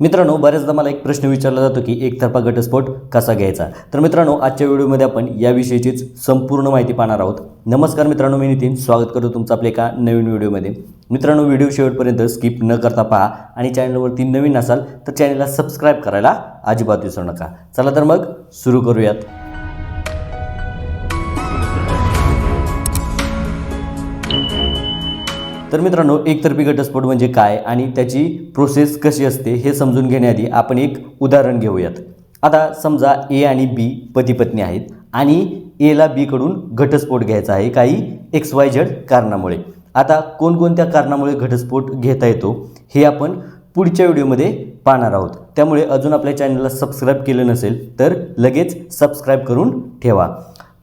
मित्रांनो बऱ्याचदा मला एक प्रश्न विचारला जातो की एकतर्फा घटस्फोट कसा घ्यायचा? तर मित्रांनो आजच्या व्हिडिओमध्ये आपण याविषयीचीच संपूर्ण माहिती पाहणार आहोत. नमस्कार मित्रांनो मी नितीन. स्वागत करतो तुमचं आपल्या एका नवीन व्हिडिओमध्ये. मित्रांनो व्हिडिओ शेवटपर्यंत स्किप न करता पहा आणि चॅनलवरती नवीन असाल तर चॅनलला सबस्क्राईब करायला अजिबात विसरू नका. चला तर मग सुरू करूयात. तर मित्रांनो एकतर्फी घटस्फोट म्हणजे काय आणि त्याची प्रोसेस कशी असते हे समजून घेण्याआधी आपण एक उदाहरण घेऊयात. आता समजा ए आणि बी पती पत्नी आहेत आणि एला बीकडून घटस्फोट घ्यायचा आहे काही एक्स वाय झेड कारणामुळे. आता कोणकोणत्या कारणामुळे घटस्फोट घेता येतो हे आपण पुढच्या व्हिडिओमध्ये पाहणार आहोत. त्यामुळे अजून आपल्या चॅनलला सबस्क्राईब केलं नसेल तर लगेच सबस्क्राईब करून ठेवा.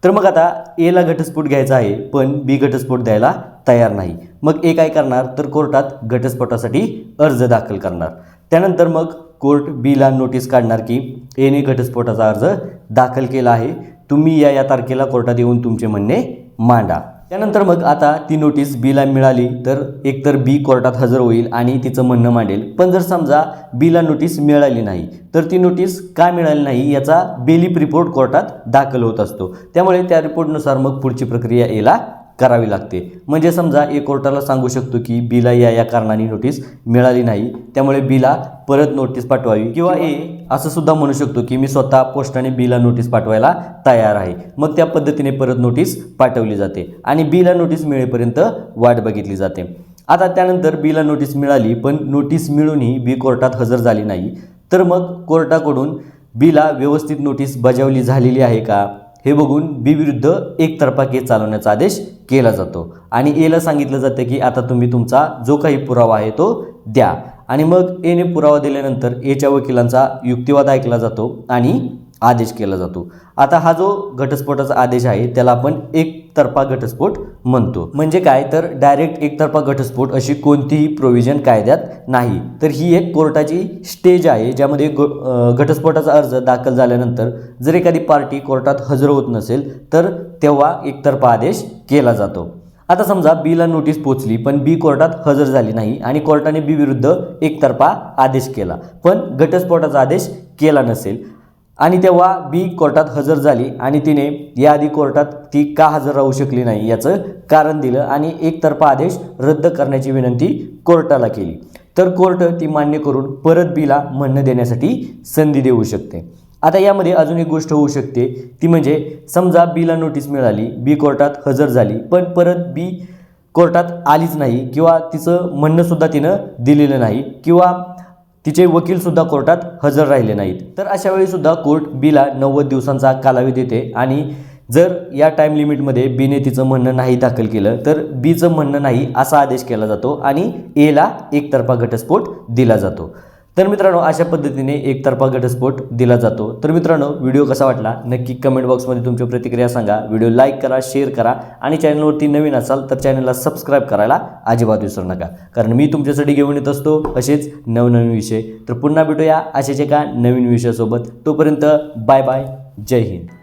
तर मग आता एला घटस्फोट घ्यायचा आहे पण बी घटस्फोट द्यायला तयार नाही. मग ए काय करणार? तर कोर्टात घटस्फोटासाठी अर्ज दाखल करणार. त्यानंतर मग कोर्ट बीला नोटीस काढणार की एने घटस्फोटाचा अर्ज दाखल केला आहे. तुम्ही या या तारखेला कोर्टात येऊन तुमचे म्हणणे मांडा. त्यानंतर मग आता ती नोटीस बीला मिळाली तर एकतर बी कोर्टात हजर होईल आणि तिचं म्हणणं मांडेल. पण जर समजा बीला नोटीस मिळाली नाही तर ती नोटीस का मिळाली नाही याचा बेलीप रिपोर्ट कोर्टात दाखल होत असतो. त्यामुळे त्या रिपोर्टनुसार मग पुढची प्रक्रिया एला करावी लागते. म्हणजे समजा ए कोर्टाला सांगू शकतो की बीला या या कारणाने नोटीस मिळाली नाही त्यामुळे बीला परत नोटीस पाठवावी किंवा ए असं सुद्धा म्हणू शकतो की मी स्वतः पोस्टाने बीला नोटीस पाठवायला तयार आहे. मग त्या पद्धतीने परत नोटीस पाठवली जाते आणि बीला नोटीस मिळेपर्यंत वाट बघितली जाते. आता त्यानंतर बीला नोटीस मिळाली पण नोटीस मिळूनही बी कोर्टात हजर झाली नाही. तर मग कोर्टाकडून बीला व्यवस्थित नोटीस बजावली झालेली आहे का? हे बघून बी विरुद्ध एकतर्फा केस चालवण्याचा आदेश केला जातो. आणि एला सांगितलं जातं की आता तुम्ही तुमचा जो काही पुरावा आहे तो द्या. आणि मग एने पुरावा दिल्यानंतर एच्या वकिलांचा युक्तिवाद ऐकला जातो आणि आदेश केला जातो. आता हा जो घटस्फोटाचा आदेश आहे त्याला आपण एकतर्फा घटस्फोट म्हणतो. म्हणजे काय? तर डायरेक्ट एकतर्फा घटस्फोट अशी कोणतीही प्रोव्हिजन कायद्यात नाही. तर ही एक कोर्टाची स्टेज आहे ज्यामध्ये ग घटस्फोटाचा अर्ज दाखल झाल्यानंतर जर एखादी पार्टी कोर्टात हजर होत नसेल तर तेव्हा एकतर्फा आदेश केला जातो. आता समजा बीला नोटीस पोचली पण बी कोर्टात हजर झाली नाही आणि कोर्टाने बी विरुद्ध एकतर्फा आदेश केला. पण घटस्फोटाचा आदेश केला नसेल. आणि तेव्हा बी कोर्टात हजर झाली आणि तिने याआधी कोर्टात ती का हजर राहू शकली नाही याचं कारण दिलं आणि एकतर्फा आदेश रद्द करण्याची विनंती कोर्टाला केली. तर कोर्ट ती मान्य करून परत बीला म्हणणं देण्यासाठी संधी देऊ शकते. आता यामध्ये अजून एक गोष्ट होऊ शकते ती म्हणजे समजा बीला नोटीस मिळाली बी कोर्टात हजर झाली पण परत बी कोर्टात आलीच नाही किंवा तिचं म्हणणंसुद्धा तिनं दिलेलं नाही किंवा तिचे वकीलसुद्धा कोर्टात हजर राहिले नाहीत. तर अशा वेळीसुद्धा कोर्ट बीला नव्वद दिवसांचा कालावधी देते आणि जर या टाईम लिमिटमध्ये बीने तिचं म्हणणं नाही दाखल केलं तर बीचं म्हणणं नाही असा आदेश केला जातो आणि एला एकतर्फा घटस्फोट दिला जातो. तर मित्रांनो अशा पद्धतीने एकतर्फा घटस्फोट दिला जातो. तर मित्रांनो व्हिडिओ कसा वाटला? नक्की कमेंट बॉक्समध्ये तुमची प्रतिक्रिया सांगा. व्हिडिओ लाईक करा शेअर करा आणि चॅनलवरती नवीन असाल तर चॅनलला सबस्क्राईब करायला अजिबात विसरू नका. कारण मी तुमच्यासाठी घेऊन येत असतो असेच नवनवीन विषय. तर पुन्हा भेटूया असेच एका नवीन विषयासोबत. तोपर्यंत बाय बाय जय हिंद.